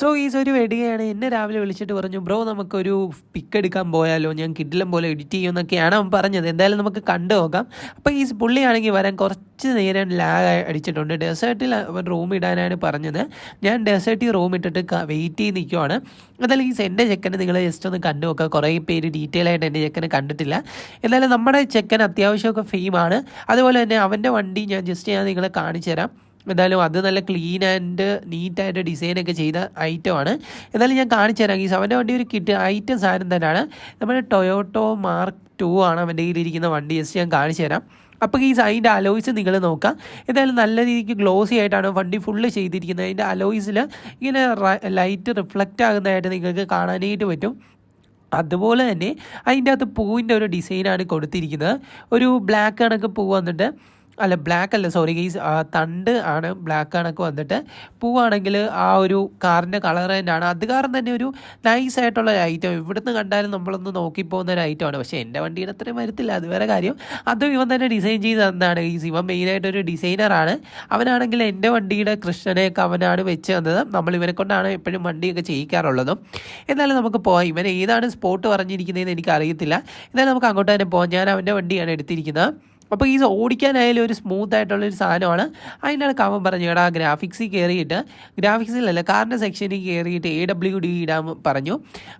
So is ഒരു വെടിയാണ് എന്നെ രാവിലെ വിളിച്ചിട്ട് പറഞ്ഞു ബ്രോ നമുക്കൊരു പിക്ക് എടുക്കാൻ പോയാലോ? ഞാൻ കിഡിലം പോലെ എഡിറ്റ് ചെയ്യുമെന്നൊക്കെയാണ് അവൻ പറഞ്ഞത്. എന്തായാലും നമുക്ക് കണ്ടു നോക്കാം. അപ്പോൾ ഈ പുള്ളിയാണെങ്കിൽ വരാൻ കുറച്ച് നേരം ലാഗ് അടിച്ചിട്ടുണ്ട്. ഡെസേർട്ടിൽ അവൻ റൂം ഇടാനാണ് പറഞ്ഞത്. ഞാൻ ഡെസേർട്ടിൽ റൂം ഇട്ടിട്ട് വെയിറ്റ് ചെയ്ത് നിൽക്കുവാണ് എന്തായാലും ഈ എന്റെ ചെക്കനെ നിങ്ങൾ ജസ്റ്റ് ഒന്ന് കണ്ടു നോക്കുക. കുറേ പേര് ഡീറ്റെയിൽ ആയിട്ട് എന്റെ ചെക്കനെ കണ്ടിട്ടില്ല. എന്തായാലും നമ്മുടെ ചെക്കൻ അത്യാവശ്യമൊക്കെ ഫെയിമാണ് അതുപോലെ തന്നെ അവന്റെ വണ്ടി ഞാൻ ജസ്റ്റ് ഞാൻ നിങ്ങളെ കാണിച്ചു തരാം എന്തായാലും അത് നല്ല ക്ലീൻ ആൻഡ് നീറ്റായിട്ട് ഡിസൈനൊക്കെ ചെയ്ത ഐറ്റം ആണ്. എന്തായാലും ഞാൻ കാണിച്ചു തരാം ഈ അവന്റെ വണ്ടി ഒരു കിറ്റ് ഐറ്റം സാധനം തന്നെയാണ്. നമ്മുടെ ടൊയോട്ടോ മാർക്ക് ടു ആണ് അവന്റെ കയ്യിലിരിക്കുന്ന വണ്ടി ജസ്റ്റ് ഞാൻ കാണിച്ചു തരാം. അപ്പോൾ ഈ അതിന്റെ അലോയ്സ് നിങ്ങൾ നോക്കാം. എന്തായാലും നല്ല രീതിക്ക് ഗ്ലോസി ആയിട്ടാണ് വണ്ടി ഫുള്ള് ചെയ്തിരിക്കുന്നത്. അതിന്റെ അലോയ്സിൽ ഇങ്ങനെ ലൈറ്റ് റിഫ്ലക്റ്റ് ആകുന്നതായിട്ട് നിങ്ങൾക്ക് കാണാനായിട്ട് പറ്റും. അതുപോലെ തന്നെ അതിന്റെ അകത്ത് പൂവിന്റെ ഒരു ഡിസൈനാണ് കൊടുത്തിരിക്കുന്നത്. ഒരു ബ്ലാക്ക് കണക്ക് പൂ വന്നിട്ട് അല്ല ബ്ലാക്ക് അല്ല സോറി ഗീസ് തണ്ട് ആണ് ബ്ലാക്ക് കണക്ക് വന്നിട്ട്. പൂവാണെങ്കിൽ ആ ഒരു കാറിന്റെ കളർ തന്നെയാണ് അത് കാരണം തന്നെ ഒരു നൈസ് ആയിട്ടുള്ള ഐറ്റം ഇവിടുന്ന് കണ്ടാലും നമ്മളൊന്ന് നോക്കിപ്പോകുന്ന ഒരു ഐറ്റമാണ് പക്ഷേ എന്റെ വണ്ടിയുടെ അത്രയും വരത്തില്ല അത് വേറെ കാര്യം. അതും ഇവൻ തന്നെ ഡിസൈൻ ചെയ്ത് തന്നതാണ്. ഈ ഇവൻ മെയിനായിട്ട് ഒരു ഡിസൈനറാണ് അവനാണെങ്കിൽ എന്റെ വണ്ടിയുടെ കൃഷ്ണനെയൊക്കെ അവനാണ് വെച്ച് തന്നത്. നമ്മൾ ഇവനെ കൊണ്ടാണ് എപ്പോഴും വണ്ടിയൊക്കെ ചെയ്യിക്കാറുള്ളതും. എന്നാലും നമുക്ക് പോകാം ഇവൻ ഏതാണ് സ്പോട്ട് പറഞ്ഞിരിക്കുന്നതെന്ന് എനിക്കറിയത്തില്ല. എന്നാലും നമുക്ക് അങ്ങോട്ട് തന്നെ പോകാം ഞാൻ അവന്റെ വണ്ടിയാണ് എടുത്തിരിക്കുന്നത്. അപ്പോൾ ഈ ഓടിക്കാനായാലും ഒരു സ്മൂത്ത് ആയിട്ടുള്ള ഒരു സാധനമാണ്. അതിനാണ് അവൻ പറഞ്ഞു എടാ ഗ്രാഫിക്സിൽ കയറിയിട്ട് ഗ്രാഫിക്സിലല്ല കാറിന്റെ സെക്ഷനിൽ കയറിയിട്ട് എ ഡബ്ല്യു ഡി ഇടാൻ പറഞ്ഞു.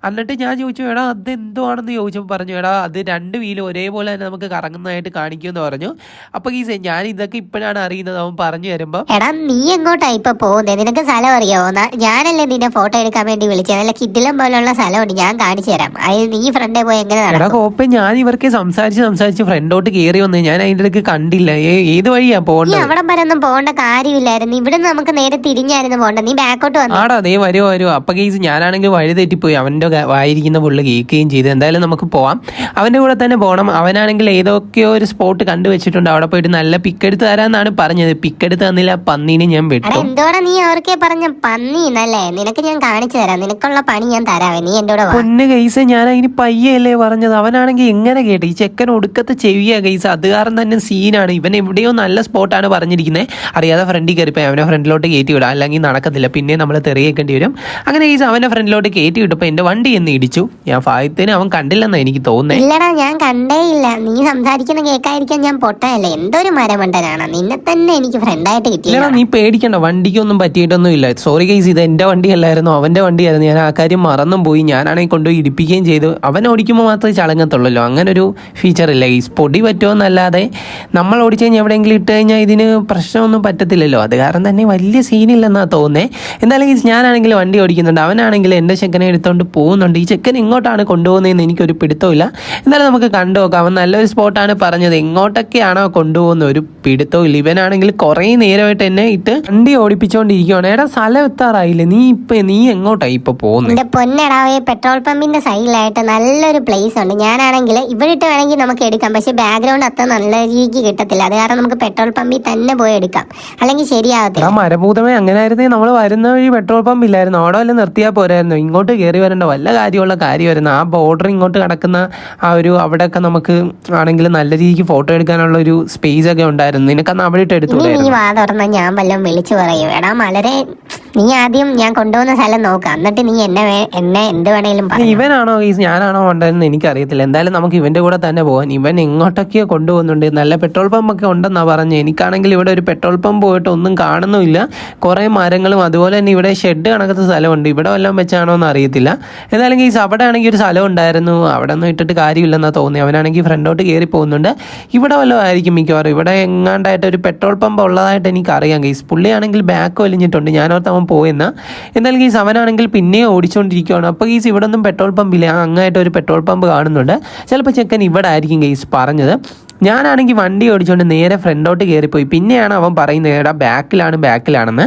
എന്നിട്ട് ഞാൻ ചോദിച്ചു എടാ അത് എന്തുവാണെന്ന് ചോദിച്ചപ്പോൾ പറഞ്ഞു എടാ അത് രണ്ട് വീലും ഒരേപോലെ തന്നെ നമുക്ക് കറങ്ങുന്നതായിട്ട് കാണിക്കുമെന്ന് പറഞ്ഞു. അപ്പോൾ ഈ ഞാൻ ഇതൊക്കെ ഇപ്പോഴാണ് അറിയുന്നത്. അവൻ പറഞ്ഞു തരുമ്പോൾ എടാ നീ എങ്ങോട്ടാ ഇപ്പൊ പോകുന്നത് നിനക്ക് സ്ഥലം അറിയോ? ന- ഞാനല്ലേ നിന്നെ ഫോട്ടോ എടുക്കാൻ വേണ്ടി വിളിച്ചത് അല്ല കിഡിലം പോലുള്ള സ്ഥലമുണ്ട് ഞാൻ കാണിച്ചു തരാം. അത് നീ ഫ്രണ്ടേ പോയി എങ്ങനെ നടക്കും? ഞാൻ ഇവർക്ക് സംസാരിച്ച് സംസാരിച്ച് ഫ്രണ്ടോട്ട് കയറി വന്ന്. ഞാൻ അതിന്റെ ഇടയ്ക്ക് കണ്ടില്ല. ഏത് വഴിയാ പോകണ്ടത്? അവിടെ വരെ ഒന്നും പോകേണ്ട കാര്യമില്ലായിരുന്നു. ഇവിടെ നമുക്ക് നേരെ തിരിഞ്ഞായിരുന്നു പോകണ്ട നീ ബാക്കോട്ട് വന്നു. ആടാ നീ വരുമോ വരുമോ അപ്പൊ കേസ് ഞാനാണെങ്കിൽ വഴി തെറ്റിപ്പോയി. അവന്റെ ക- വായിരിക്കുന്ന പുള്ളി കേൾക്കുകയും ചെയ്തു. എന്തായാലും നമുക്ക് പോവാം. അവന്റെ കൂടെ തന്നെ പോകണം അവനാണെങ്കിൽ ഏതൊക്കെയോ ഒരു സ്പോട്ട് കണ്ടുവച്ചിട്ടുണ്ട്. അവിടെ പോയിട്ട് നല്ല പിക്ക് എടുത്ത് തരാന്നാണ് പറഞ്ഞത്. പിക്ക് എടുത്ത് തന്നില്ല. പന്നീനെ ഞാൻ വിട്ടു. എന്തോടാ നീ അവർക്കേ പറഞ്ഞ പന്നി എന്നല്ലേ നിനക്ക് ഞാൻ കാണിച്ചു തരാം. നിനക്കുള്ള പണി ഞാൻ തരാവേ. നീ എന്റെ പൊന്ന് കേസ് ഞാൻ അതിന് പയ്യല്ലേ പറഞ്ഞത്. അവനാണെങ്കിൽ എങ്ങനെ കേട്ടെ? ഈ ചെക്കൻ ഒടുക്കത്തെ ചെവിയാ കേസ് അത് കാരണം തന്നെ സീനാണ്. ഇവൻ എവിടെയോ നല്ല സ്പോട്ടാണ് പറഞ്ഞിരിക്കുന്നത് അറിയാതെ ഫ്രണ്ടിൽ കയറിപ്പോയി. അവനെ ഫ്രണ്ടിലോട്ട് കയറ്റി വിടാം. അല്ലെങ്കിൽ നടക്കത്തില്ല. പിന്നെ നമ്മൾ തെറിയേക്കേണ്ടി വരും. അങ്ങനെ ഈ അവനെ ഫ്രണ്ടിലോട്ട് കയറ്റി വിട്ടപ്പോൾ എന്റെ വണ്ടി എന്ന് ഇടിച്ചു. ഞാൻ ഫായത്തിന് അവൻ കണ്ടില്ലെന്നാണ് എനിക്ക് തോന്നുന്നത് ഇല്ലടാ ഞാൻ കണ്ടേ ഇല്ല നീ സംസാരിക്കുന്ന കേൾക്കാതിരിക്കാൻ ഞാൻ പൊട്ടയല്ലേ? എന്തൊരു മരമണ്ടനാണ്. നിന്നെ തന്നെ എനിക്ക് ഫ്രണ്ടായിട്ട് കിട്ടിയില്ല. നീ പേടിക്കണ്ട. വണ്ടിക്കൊന്നും പറ്റിയിട്ടൊന്നും ഇല്ല. സോറി കേസ് ഇത് എന്റെ വണ്ടിയല്ലായിരുന്നു. അവന്റെ വണ്ടിയായിരുന്നു. ഞാൻ ആ കാര്യം മറന്നും പോയി. ഞാനാണെങ്കിൽ കൊണ്ടുപോയി ഇടിപ്പിക്കുകയും ചെയ്തു. അവൻ ഓടിക്കുമ്പോൾ മാത്രമേ ചളങ്ങത്തുള്ളല്ലോ. അങ്ങനെ ഒരു ഫീച്ചർ ഇല്ല. ഈ പൊടി പറ്റുമെന്നല്ലാതെ നമ്മൾ ഓടിച്ചു കഴിഞ്ഞാൽ എവിടെയെങ്കിലും ഇട്ട് കഴിഞ്ഞാൽ ഇതിന് പ്രശ്നമൊന്നും പറ്റത്തില്ലല്ലോ. അത് കാരണം തന്നെ വലിയ സീനില്ലെന്നാണ് തോന്നുന്നത് എന്തായാലും ഈ ഞാനാണെങ്കിൽ വണ്ടി ഓടിക്കുന്നുണ്ട്. അവനാണെങ്കിൽ എന്റെ ചെക്കനെ എടുത്തുകൊണ്ട് പോകുന്നുണ്ട്. ഈ ചെക്കൻ ഇങ്ങോട്ടാണ് കൊണ്ടുപോകുന്നതെന്ന് എനിക്കൊരു പിടുത്തമില്ല എന്തായാലും നമുക്ക് കണ്ടു നോക്കാം. അവൻ നല്ലൊരു സ്പോട്ടാണ് പറഞ്ഞത്. എങ്ങോട്ടൊക്കെയാണോ കൊണ്ടുപോകുന്ന ഒരു പിടുത്തമില്ല ഇവനാണെങ്കിൽ കുറേ നേരമായിട്ട് എന്നെ ഇട്ട് വണ്ടി ഓടിപ്പിച്ചുകൊണ്ടിരിക്കുകയാണ് എടാ സ്ഥലം എത്താറായില്ലേ? നീ ഇപ്പം നീ എങ്ങോട്ടാണ് ഇപ്പോൾ പോകുന്നത് പൊന്നടാവേ പെട്രോൾ പമ്പിന്റെ സൈഡിലായിട്ട് നല്ലൊരു പ്ലേസ് ഉണ്ട്. ഞാനാണെങ്കിൽ ഇവിടെ ഇട്ട് വേണമെങ്കിൽ നമുക്ക് എടുക്കാം. പക്ഷെ ബാക്ക്ഗ്രൗണ്ട് അത്ര നല്ല രീതിക്ക് കിട്ടത്തില്ല. അത് കാരണം നമുക്ക് പെട്രോൾ പമ്പിൽ തന്നെ പോയി എടുക്കാം. അല്ലെങ്കിൽ ശരിയാവത്തില്ല. എടാ മരഭൂതമേ അങ്ങനെ ആയിരുന്നേ നമ്മൾ വരുന്ന വഴി പെട്രോൾ പമ്പ് ഇല്ലായിരുന്നു അവിടെ വല്ല നിർത്തിയാൽ പോരായിരുന്നു. ഇങ്ങോട്ട് കയറി വരേണ്ട. വല്ല കാര്യമുള്ള കാര്യമായിരുന്നു. ആ ബോർഡർ ഇങ്ങോട്ട് കിടക്കുന്ന ആ ഒരു അവിടെയൊക്കെ നമുക്ക് ആണെങ്കിൽ നല്ല രീതിക്ക് ഫോട്ടോ എടുക്കാനുള്ള ഒരു സ്പേസ് ഒക്കെ ഉണ്ടായിരുന്നു. നിനക്കന്ന് അവിടെ ഇട്ട് എടുത്തു ഞാൻ വല്ലതും വിളിച്ചു പറയും. എടാ വളരെ നീ ആദ്യം ഞാൻ കൊണ്ടുപോകുന്ന സ്ഥലം നോക്കാം. എന്നിട്ട് നീ എന്നെ വേ- എന്നെ എന്ത് വേണേലും പറ ഇവനാണോ ഈ ഞാനാണോ ഉണ്ടെന്ന് എനിക്കറിയത്തില്ല. എന്തായാലും നമുക്ക് ഇവന്റെ കൂടെ തന്നെ പോകാൻ ഇവൻ എങ്ങോട്ടൊക്കെയോ കൊണ്ടുപോകുന്നുണ്ട്. നല്ല പെട്രോൾ പമ്പ് ഒക്കെ ഉണ്ടെന്നാ പറഞ്ഞു. എനിക്കാണെങ്കിൽ ഇവിടെ ഒരു പെട്രോൾ പമ്പ് പോയിട്ട് ഒന്നും കാണുന്നുമില്ല. കുറേ മരങ്ങളും അതുപോലെ തന്നെ ഇവിടെ ഷെഡ് കണക്കത്തെ സ്ഥലമുണ്ട്. ഇവിടെ വല്ലതും വെച്ചാണോ എന്ന് അറിയത്തില്ല. എന്തായാലും ഈ അവിടെ ആണെങ്കിൽ ഒരു സ്ഥലം ഉണ്ടായിരുന്നു. അവിടെ ഒന്നും ഇട്ടിട്ട് കാര്യമില്ലെന്നാ തോന്നി അവനാണെങ്കിൽ ഫ്രണ്ടോട്ട് കയറി പോകുന്നുണ്ട്. ഇവിടെ വല്ലതും ആയിരിക്കും മിക്കവാറും. ഇവിടെ എങ്ങാണ്ടായിട്ട് ഒരു പെട്രോൾ പമ്പ് ഉള്ളതായിട്ട് എനിക്ക് അറിയാം ഗീസ്. പുള്ളിയാണെങ്കിൽ ബാക്ക് വലിഞ്ഞിട്ടുണ്ട്. ഞാനോർത്ത് അവൻ പോയെന്ന്. എന്നാൽ ഗീസ് അവനാണെങ്കിൽ പിന്നെയും ഓടിച്ചുകൊണ്ടിരിക്കുകയാണ് അപ്പോൾ ഗീസ് ഇവിടെ ഒന്നും പെട്രോൾ ഇല്ല അങ്ങായിട്ട് ഒരു പെട്രോൾ പമ്പ് കാണുന്നുണ്ട്. ചിലപ്പോൾ ചെക്കൻ ഇവിടെ ആയിരിക്കും ഗീസ് പറഞ്ഞത്. ഞാനാണെങ്കിൽ വണ്ടി ഓടിച്ചുകൊണ്ട് നേരെ ഫ്രണ്ടോട്ട് കയറിപ്പോയി പിന്നെയാണ് അവൻ പറയുന്നത് എടാ ബാക്കിലാണ് ബാക്കിലാണെന്ന്.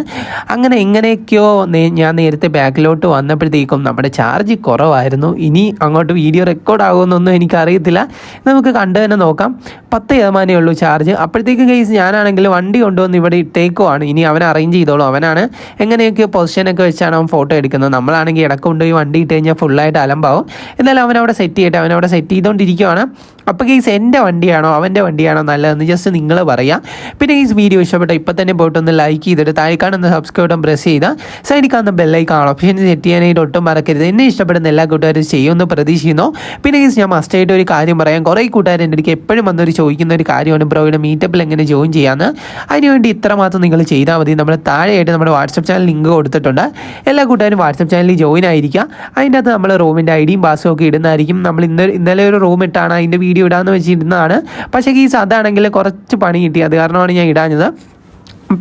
അങ്ങനെ എങ്ങനെയൊക്കെയോ ഞാൻ നേരത്തെ ബാക്കിലോട്ട് വന്നപ്പോഴത്തേക്കും നമ്മുടെ ചാർജ് കുറവായിരുന്നു. ഇനി അങ്ങോട്ട് വീഡിയോ റെക്കോർഡ് ആകുമെന്നൊന്നും എനിക്കറിയത്തില്ല. നമുക്ക് കണ്ടു തന്നെ നോക്കാം. പത്ത് ശതമാനമേ ഉള്ളൂ ചാർജ്. അപ്പോഴത്തേക്ക് കേസ് ഞാനാണെങ്കിൽ വണ്ടി കൊണ്ടുവന്ന് ഇവിടെ ഇട്ടേക്കുവാണ്. ഇനി അവൻ അറേഞ്ച് ചെയ്തോളൂ. അവനാണ് എങ്ങനെയൊക്കെയോ പൊസിഷനൊക്കെ വെച്ചാണ് അവൻ ഫോട്ടോ എടുക്കുന്നത്. നമ്മളാണെങ്കിൽ ഇടയ്ക്ക് കൊണ്ടുപോയി വണ്ടി ഇട്ട് കഴിഞ്ഞാൽ ഫുള്ളായിട്ട് അലമ്പാവും. എന്നാലും അവൻ അവിടെ സെറ്റ് ചെയ്യട്ടെ. അവൻ അവിടെ സെറ്റ് ചെയ്തുകൊണ്ടിരിക്കുവാണ് അപ്പോൾ കേസ് എന്റെ വണ്ടിയാണോ അവന്റെ വണ്ടിയാണോ നല്ലതെന്ന് ജസ്റ്റ് നിങ്ങൾ പറയാം. പിന്നെ ഈ വീഡിയോ ഇഷ്ടപ്പെട്ട ഇപ്പം തന്നെ പോയിട്ടൊന്ന് ലൈക്ക് ചെയ്തിട്ട് താഴെ കാണുന്ന സബ്സ്ക്രൈബ് ബട്ടൺ പ്രസ് ചെയ്താൽ സൈഡിൽ കാണുന്ന ബെല്ലൈക്കൺ ഓപ്ഷൻ സെറ്റ് ചെയ്യാനായിട്ട് ഒട്ടും മറക്കരുത്. എന്നെ ഇഷ്ടപ്പെടുന്ന എല്ലാ കൂട്ടുകാരും ചെയ്യുമെന്ന് പ്രതീക്ഷിക്കുന്നു. പിന്നെ ഈ ഞാൻ മസ്റ്റായിട്ട് ഒരു കാര്യം പറയാം. കുറേ കൂട്ടുകാർ എന്റെ അടുക്ക് എപ്പോഴും വന്നൊരു ചോദിക്കുന്ന ഒരു കാര്യമാണ് ബ്രോയുടെ മീറ്റപ്പിൽ എങ്ങനെ ജോയിൻ ചെയ്യാമെന്ന് അതിനുവേണ്ടി ഇത്രമാത്രം നിങ്ങൾ ചെയ്താൽ മതി. നമ്മൾ താഴെയായിട്ട് നമ്മുടെ വാട്സപ്പ് ചാനൽ ലിങ്ക് കൊടുത്തിട്ടുണ്ട്. എല്ലാ കൂട്ടുകാരും വാട്സപ്പ് ചാനലിൽ ജോയിൻ ആയിരിക്കുക അതിന്റെ അകത്ത് നമ്മൾ റൂമിന്റെ ഐ ഡിയും പാസും ഒക്കെ ഇടുന്നതായിരിക്കും. നമ്മൾ ഇന്ന് ഇന്നലെ ഒരു റൂം ഇട്ടാണ് അതിന്റെ വീഡിയോ ഇടാമെന്ന് വെച്ചിരുന്നതാണ്. പക്ഷേ ഗീസ് അതാണെങ്കിൽ കുറച്ച് പണി കിട്ടി. അത് കാരണമാണ് ഞാൻ ഇടാഞ്ഞത്.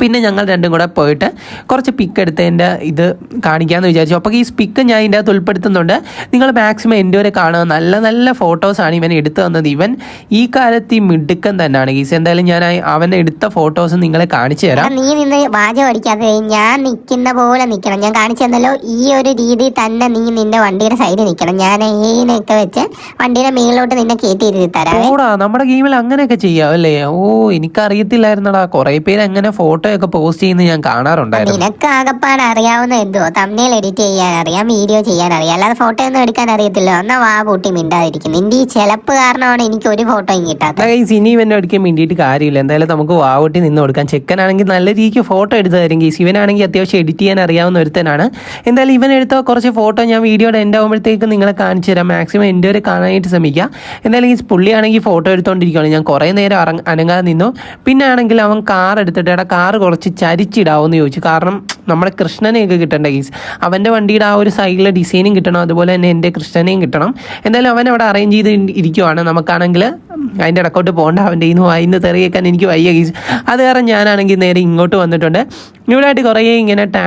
പിന്നെ ഞങ്ങൾ രണ്ടും കൂടെ പോയിട്ട് കുറച്ച് പിക്ക് എടുത്തതിന്റെ ഇത് കാണിക്കാമെന്ന് വിചാരിച്ചു. അപ്പോൾ ഈ പിക്ക് ഞാൻ ഇതിന്റെ അകത്ത് ഉൾപ്പെടുത്തുന്നുണ്ട്. നിങ്ങൾ മാക്സിമം എന്റെ വരെ കാണുക. നല്ല നല്ല ഫോട്ടോസാണ് ഇവൻ എടുത്തു തന്നത്. ഇവൻ ഈ കാലത്ത് ഈ മിടുക്കൻ തന്നെയാണ്. ഗീസ് എന്തായാലും ഞാൻ അവന്റെ അവൻ എടുത്ത ഫോട്ടോസ് നിങ്ങളെ കാണിച്ചു തരാം. നീ നിന്ന് വാചകം അടിക്കാതെ ഞാൻ നിൽക്കുന്ന പോലെ നിൽക്കണം ഞാൻ കാണിച്ചു തന്നല്ലോ ഈ ഒരു രീതി തന്നെ നീ നിന്റെ വണ്ടിയുടെ സൈഡിൽ നിൽക്കണം ഞാൻ ഏനൊക്കെ വെച്ച് വണ്ടിയുടെ മേളിലോട്ട് നിന്നെ കയറ്റി ഇരുത്തി തരാം നമ്മുടെ ഗെയിമിൽ അങ്ങനെയൊക്കെ ചെയ്യാം അല്ലേ? ഓ എനിക്കറിയത്തില്ലായിരുന്നടാ. കുറേ പേര് അങ്ങനെ ഫോട്ടോ ഒക്കെ പോസ്റ്റ് ചെയ്യുന്നത് ഞാൻ കാണാറുണ്ടായിരുന്നു. നിനക്ക് ആകപ്പാട് അറിയാവുന്ന എന്തോ? തമ്മിൽ എഡിറ്റ് ചെയ്യാൻ അറിയാം വീഡിയോ ചെയ്യാൻ അറിയാം. അല്ലാതെ ഫോട്ടോ ഒന്നും എടുക്കാൻ അറിയത്തില്ല. എന്നാ വാ പൂട്ടി മിണ്ടാതിരിക്കും നിന്റെ ഈ ചെലപ്പ് കാരണമാണ് എനിക്ക് ഒരു ഫോട്ടോയും കിട്ടാത്തത്. ഗൈസ് ഇനി ഇവനെ ഒരിക്കലും വേണ്ടിയിട്ട് കാര്യമില്ല. എന്തായാലും നമുക്ക് വാവട്ടി നിന്ന് കൊടുക്കാം. ചെക്കനാണെങ്കിൽ നല്ല രീതിക്ക് ഫോട്ടോ എടുത്ത് തരും ശിവനാണെങ്കിൽ ഇവനാണെങ്കിൽ അത്യാവശ്യം എഡിറ്റ് ചെയ്യാൻ അറിയാവുന്ന ഒരുത്തനാണ്. എന്തായാലും ഇവൻ എടുത്ത കുറച്ച് ഫോട്ടോ ഞാൻ വീഡിയോയുടെ എന്റെ ആകുമ്പോഴത്തേക്ക് നിങ്ങളെ കാണിച്ചു തരാം. മാക്സിമം എന്റെ വരെ കാണാനായിട്ട് ശ്രമിക്കുക എന്തായാലും ഈ പുള്ളിയാണെങ്കിൽ ഫോട്ടോ എടുത്തുകൊണ്ടിരിക്കുകയാണ് ഞാൻ കുറേ നേരം അനങ്ങാതെ നിന്നു. പിന്നെ ആണെങ്കിൽ അവൻ കാർ എടുത്തിട്ട് എടാ കാർ കുറച്ച് ചരിച്ചിടാവോന്ന് ചോദിച്ചു. കാരണം നമ്മുടെ കൃഷ്ണനെയൊക്കെ കിട്ടേണ്ട കേസ് അവന്റെ വണ്ടിയുടെ ആ ഒരു സൈഡിലെ ഡിസൈനും കിട്ടണം. അതുപോലെ തന്നെ എന്റെ കൃഷ്ണനെയും കിട്ടണം. എന്തായാലും അവൻ അവിടെ അറേഞ്ച് ചെയ്ത് ഇരിക്കുവാണ്. നമുക്കാണെങ്കിൽ അതിന്റെ ഇടക്കോട്ട് പോകണ്ട. അവന്റെ ഇന്ന് വായിന്ന് തെറിയേക്കാൻ എനിക്ക് വയ്യ കേസ് അത് കാരണം ഞാനാണെങ്കിൽ നേരെ ഇങ്ങോട്ട് വന്നിട്ടുണ്ട്. ആയിട്ട് കുറേ ഇങ്ങനെ ടാ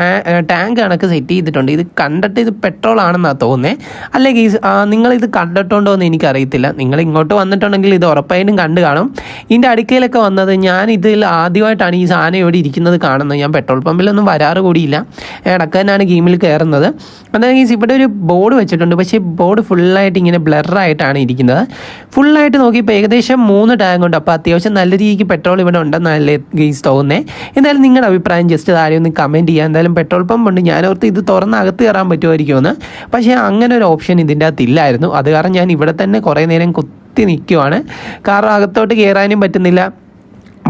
ടാങ്ക് കണക്ക് സെറ്റ് ചെയ്തിട്ടുണ്ട്. ഇത് കണ്ടിട്ട് ഇത് പെട്രോൾ ആണെന്നാണ് തോന്നുന്നത് അല്ലെങ്കിൽ നിങ്ങളിത് കണ്ടിട്ടുണ്ടോ എന്ന് എനിക്കറിയത്തില്ല. നിങ്ങൾ ഇങ്ങോട്ട് വന്നിട്ടുണ്ടെങ്കിൽ ഇത് ഉറപ്പായിട്ടും കണ്ടു കാണും. ഇതിന്റെ അടുക്കയിലൊക്കെ വന്നത് ഞാൻ ഇതിൽ ആദ്യമായിട്ടാണ് ഈ സാധനം ഇവിടെ ഇരിക്കുന്നത് കാണുന്നത്. ഞാൻ പെട്രോൾ പമ്പിലൊന്നും വരാറ് കൂടിയില്ല. ഇടയ്ക്ക് തന്നെയാണ് ഗെയിമിൽ കയറുന്നത്. അതായത് ഇവിടെ ഒരു ബോർഡ് വെച്ചിട്ടുണ്ട്. പക്ഷേ ബോർഡ് ഫുള്ളായിട്ട് ഇങ്ങനെ ബ്ലറായിട്ടാണ് ഇരിക്കുന്നത്. ഫുള്ളായിട്ട് നോക്കിയപ്പോൾ ഏകദേശം മൂന്ന് ടാങ്ക് ഉണ്ട് അപ്പോൾ അത്യാവശ്യം നല്ല രീതിക്ക് പെട്രോൾ ഇവിടെ ഉണ്ടെന്നല്ലേ ഗെയ്സ് തോന്നുന്നത് എന്തായാലും നിങ്ങളുടെ അഭിപ്രായം ജസ്റ്റ് താഴെ ഒന്ന് കമന്റ് ചെയ്യുക എന്തായാലും പെട്രോൾ പമ്പ് ഉണ്ട്. ഞാനോർത്ത് ഇത് തുറന്ന് അകത്ത് കയറാൻ പറ്റുമായിരിക്കുമെന്ന്. പക്ഷേ അങ്ങനെ ഒരു ഓപ്ഷൻ ഇതിന്റെ അകത്ത് ഇല്ലായിരുന്നു. അത് കാരണം ഞാൻ ഇവിടെ തന്നെ കുറേ നേരം കുത്തി നിൽക്കുവാണ്. കാരണം അകത്തോട്ട് കയറാനും പറ്റുന്നില്ല.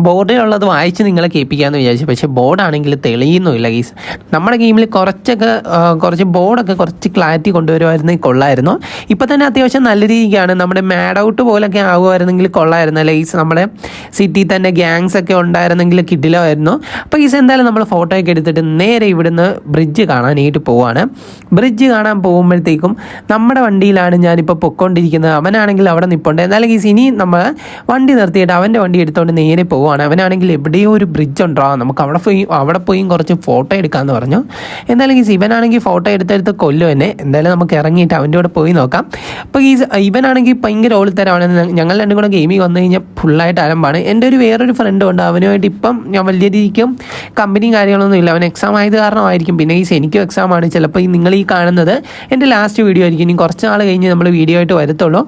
ബോർഡിലുള്ളത് വായിച്ച് നിങ്ങളെ കേൾപ്പിക്കാമെന്ന് വിചാരിച്ചു. പക്ഷേ ബോർഡാണെങ്കിൽ തെളിയുന്നുമില്ല ഗീസ്. നമ്മുടെ ഗെയിമിൽ കുറച്ചൊക്കെ കുറച്ച് ബോർഡൊക്കെ കുറച്ച് ക്ലാരിറ്റി കൊണ്ടുവരുമായിരുന്നെങ്കിൽ കൊള്ളായിരുന്നു. ഇപ്പോൾ തന്നെ അത്യാവശ്യം നല്ല രീതിക്കാണ്. നമ്മുടെ മാഡ് ഔട്ട് പോലൊക്കെ ആകുമായിരുന്നെങ്കിൽ കൊള്ളായിരുന്നു അല്ലെ ഗീസ്? നമ്മുടെ സിറ്റിയിൽ തന്നെ ഗ്യാങ്സ് ഒക്കെ ഉണ്ടായിരുന്നെങ്കിൽ കിടിലമായിരുന്നു അപ്പോൾ ഗീസ് എന്തായാലും നമ്മൾ ഫോട്ടോ ഒക്കെ എടുത്തിട്ട് നേരെ ഇവിടുന്ന് ബ്രിഡ്ജ് കാണാനായിട്ട് പോവാണ്. ബ്രിഡ്ജ് കാണാൻ പോകുമ്പോഴത്തേക്കും നമ്മുടെ വണ്ടിയിലാണ് ഞാനിപ്പോൾ പൊക്കോണ്ടിരിക്കുന്നത്. അവനാണെങ്കിൽ അവിടെ നിൽപ്പുണ്ട് എന്നാലും ഗീസ് ഇനി നമ്മൾ വണ്ടി നിർത്തിയിട്ട് അവന്റെ വണ്ടി എടുത്തുകൊണ്ട് നേരെ പോവാണ്. അവനാണെങ്കിൽ എവിടെയോ ഒരു ബ്രിഡ്ജ് ഉണ്ടോ? നമുക്ക് അവിടെ പോയി അവിടെ പോയി കുറച്ച് ഫോട്ടോ എടുക്കാമെന്ന് പറഞ്ഞു. എന്തായാലും ഗീസ് ഇവനാണെങ്കിൽ ഫോട്ടോ എടുത്തെടുത്ത് കൊല്ലു എന്നെ. എന്തായാലും നമുക്ക് ഇറങ്ങിയിട്ട് അവന്റെ കൂടെ പോയി നോക്കാം. അപ്പോൾ ഈ ഇവനാണെങ്കിൽ ഭയങ്കര ഓളിത്തരമാണ്. ഞങ്ങൾ രണ്ടും കൂടെ ഗെയിമിൽ വന്നു കഴിഞ്ഞാൽ ഫുള്ളായിട്ട് അലമ്പാണ്. എന്റെ ഒരു വേറൊരു ഫ്രണ്ട് ഉണ്ട്. അവനുമായിട്ട് ഇപ്പം ഞാൻ വലിയ രീതിക്കും കമ്പനിയും കാര്യങ്ങളൊന്നും ഇല്ല. അവൻ എക്സാം ആയത് കാരണമായിരിക്കും. പിന്നെ ഈ എനിക്കും എക്സാം ആണ്. ചിലപ്പോൾ ഈ നിങ്ങൾ ഈ കാണുന്നത് എന്റെ ലാസ്റ്റ് വീഡിയോ ആയിരിക്കും. ഇനി കുറച്ച് നാൾ കഴിഞ്ഞ് നമ്മൾ വീഡിയോ ആയിട്ട് വരത്തുള്ളൂ.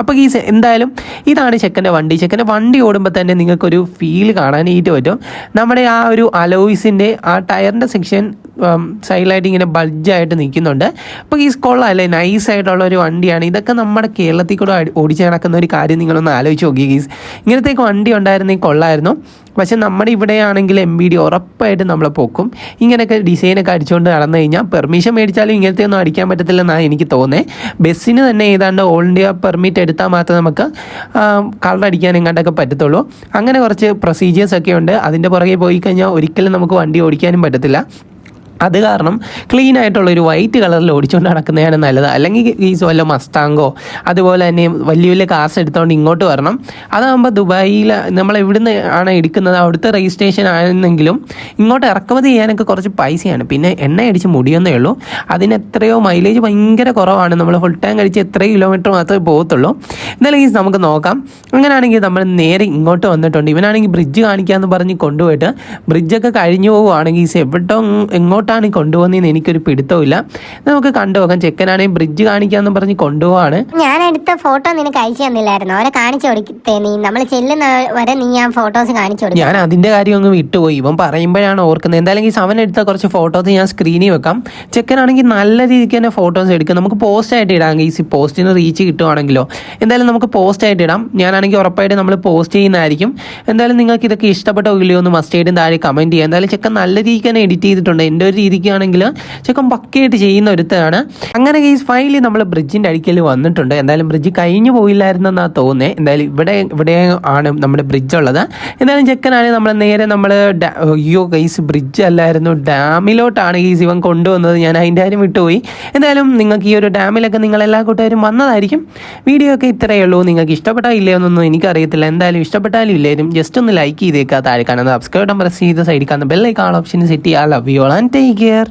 അപ്പോൾ ഈ എന്തായാലും ഇതാണ് ചെക്കന്റെ വണ്ടി. ചെക്കന്റെ വണ്ടി ഓടുമ്പോൾ തന്നെ നിങ്ങൾക്കൊരു ഫീൽ കാണാനായിട്ട് പറ്റും. നമ്മുടെ ആ ഒരു അലോയ്സിന്റെ ആ ടയറിന്റെ സെക്ഷൻ സൈഡിലായിട്ട് ഇങ്ങനെ ബൾജായിട്ട് നിൽക്കുന്നുണ്ട്. അപ്പോൾ ഈ സ്കോളല്ലേ നൈസ് ആയിട്ടുള്ള ഒരു വണ്ടിയാണ്. ഇതൊക്കെ നമ്മുടെ കേരളത്തിൽ കൂടെ ഓടിച്ച് നടക്കുന്ന ഒരു കാര്യം നിങ്ങളൊന്ന് ആലോചിച്ച് നോക്കി ഗീസ്. ഇങ്ങനത്തെ വണ്ടി ഉണ്ടായിരുന്നെങ്കിൽ കൊള്ളായിരുന്നു. പക്ഷേ നമ്മുടെ ഇവിടെയാണെങ്കിൽ എം ബി ഡി ഉറപ്പായിട്ട് നമ്മളെ പൊക്കും. ഇങ്ങനെയൊക്കെ ഡിസൈനൊക്കെ അടിച്ചുകൊണ്ട് നടന്നു കഴിഞ്ഞാൽ പെർമിഷൻ മേടിച്ചാലും ഇങ്ങനത്തെ ഒന്നും അടിക്കാൻ പറ്റത്തില്ലെന്നാണ് എനിക്ക് തോന്നുന്നത് ബസ്സിന് തന്നെ ഏതാണ്ട് ഓൾ ഇന്ത്യ പെർമിറ്റ് എടുത്താൽ മാത്രമേ നമുക്ക് കളർ അടിക്കാൻ എങ്ങാണ്ടൊക്കെ പറ്റത്തുള്ളൂ. അങ്ങനെ കുറച്ച് പ്രൊസീജിയേഴ്സ് ഒക്കെ ഉണ്ട്. അതിന്റെ പുറകെ പോയി കഴിഞ്ഞാൽ ഒരിക്കലും നമുക്ക് വണ്ടി ഓടിക്കാനും പറ്റത്തില്ല. അത് കാരണം ക്ലീൻ ആയിട്ടുള്ള ഒരു വൈറ്റ് കളറിൽ ഓടിച്ചുകൊണ്ട് നടക്കുന്നതാണ് നല്ലത്. അല്ലെങ്കിൽ ഈ വല്ല മസ്താങ്കോ അതുപോലെ തന്നെ വലിയ വലിയ കാർസ് എടുത്തുകൊണ്ട് ഇങ്ങോട്ട് വരണം. അതാകുമ്പോൾ ദുബായിൽ നമ്മൾ എവിടുന്ന് ആണ് എടുക്കുന്നത്. അവിടുത്തെ രജിസ്ട്രേഷൻ ആണെന്നെങ്കിലും ഇങ്ങോട്ട് ഇറക്കുമതി ചെയ്യാനൊക്കെ കുറച്ച് പൈസയാണ്. പിന്നെ എണ്ണ അടിച്ച് മുടിയെന്നേ ഉള്ളൂ. അതിന് എത്രയോ മൈലേജ് ഭയങ്കര കുറവാണ്. നമ്മൾ ഫുൾ ടാങ്ക് അടിച്ച് എത്ര കിലോമീറ്റർ മാത്രമേ പോകത്തുള്ളൂ. എന്നാലും ഈ നമുക്ക് നോക്കാം. അങ്ങനെയാണെങ്കിൽ നമ്മൾ നേരെ ഇങ്ങോട്ട് വന്നിട്ടുണ്ട്. ഇവനാണെങ്കിൽ ബ്രിഡ്ജ് കാണിക്കാമെന്ന് പറഞ്ഞ് കൊണ്ടുപോയിട്ട് ബ്രിഡ്ജൊക്കെ കഴിഞ്ഞു പോവുകയാണെങ്കിൽ എവിടോ എങ്ങോട്ട് എങ്ങോട്ടാണ് കൊണ്ടുപോകുന്നതെന്ന് എനിക്കൊരു പിടുത്തമില്ല നമുക്ക് കണ്ടുപോകാം. ചെക്കനാണെങ്കിൽ ബ്രിഡ്ജ് കാണിക്കാന്ന് പറഞ്ഞ് കൊണ്ടുപോവാണ്. ഞാൻ എടുത്ത ഫോട്ടോ നിനക്ക് അയച്ചു തന്നില്ലായിരുന്നു? അവരെ കാണിച്ചു കൊടുത്തേ നീ. നമ്മൾ ചെല്ലുന്ന വരെ നീ ആ ഫോട്ടോസ് കാണിച്ചു കൊടുത്തു ഞാൻ അതിന്റെ കാര്യം അങ്ങ് വിട്ടുപോയി. ഇവൻ പറയുമ്പോഴാണ് ഓർക്കുന്നത്. എന്തായാലും ഈ അവൻ എടുത്ത കുറച്ച് ഫോട്ടോസ് ഞാൻ സ്ക്രീനിൽ വെക്കാം. ചെക്കനാണെങ്കിൽ നല്ല രീതിക്ക് തന്നെ ഫോട്ടോസ് എടുക്കും. നമുക്ക് പോസ്റ്റ് ആയിട്ട് ഇടാം. ഈ പോസ്റ്റിന് റീച്ച് കിട്ടുവാണെങ്കിലോ. എന്തായാലും നമുക്ക് പോസ്റ്റ് ആയിട്ട് ഇടാം. ഞാനാണെങ്കിൽ ഉറപ്പായിട്ട് നമ്മൾ പോസ്റ്റ് ചെയ്യുന്നതായിരിക്കും. എന്തായാലും നിങ്ങൾക്ക് ഇതൊക്കെ ഇഷ്ടപ്പെട്ടോ ഇല്ലയോ എന്ന് മസ്റ്റ് ആയിട്ടും താഴെ കമന്റ് ചെയ്യാം. എന്തായാലും ചെക്കൻ നല്ല രീതിക്ക് തന്നെ എഡിറ്റ് ചെയ്തിട്ടുണ്ട്. എന്റെ ഒരു രീതിക്കാണെങ്കിൽ ചെക്കൻ പക്കയായിട്ട് ചെയ്യുന്ന ഒരുത്താണ് അങ്ങനെ ഈ ഫൈനലി നമ്മൾ ബ്രിഡ്ജിന്റെ അടിക്കൽ വന്നിട്ടുണ്ട്. എന്തായാലും ബ്രിഡ്ജ് കഴിഞ്ഞു പോയില്ലായിരുന്നെന്നാണ് തോന്നുന്നത് എന്തായാലും ഇവിടെ ഇവിടെ ആണ് നമ്മുടെ ബ്രിഡ്ജ് ഉള്ളത്. എന്തായാലും ചെക്കനാണെങ്കിൽ നമ്മൾ നേരെ നമ്മൾ അയ്യോ ഗൈസ് ബ്രിഡ്ജ് അല്ലായിരുന്നു. ഡാമിലോട്ടാണ് ഈ ഇവൻ കൊണ്ടുവന്നത്. ഞാൻ അതിന്റെ കാര്യം വിട്ടുപോയി. എന്തായാലും നിങ്ങൾക്ക് ഈ ഒരു ഡാമിലൊക്കെ നിങ്ങൾ എല്ലാ കൂട്ടുകാരും വന്നതായിരിക്കും. വീഡിയോ ഒക്കെ ഇത്രയേ ഉള്ളൂ. നിങ്ങൾക്ക് ഇഷ്ടപ്പെട്ടോ ഇല്ലയോ എന്നൊന്നും എനിക്കറിയത്തില്ല. എന്തായാലും ഇഷ്ടപ്പെട്ടാലും ഇല്ലേലും ജസ്റ്റ് ഒന്ന് ലൈക്ക് ചെയ്തേക്കുക താഴെ കാണുന്ന സബ്സ്ക്രൈബ് പ്രസ് ചെയ്ത് സൈഡിൽ കാണുന്ന ബെല്ലൈക്കാൾ ഓപ്ഷൻ സെറ്റ് ചെയ്യുക ലവ് യു ആൻഡ് കെയർ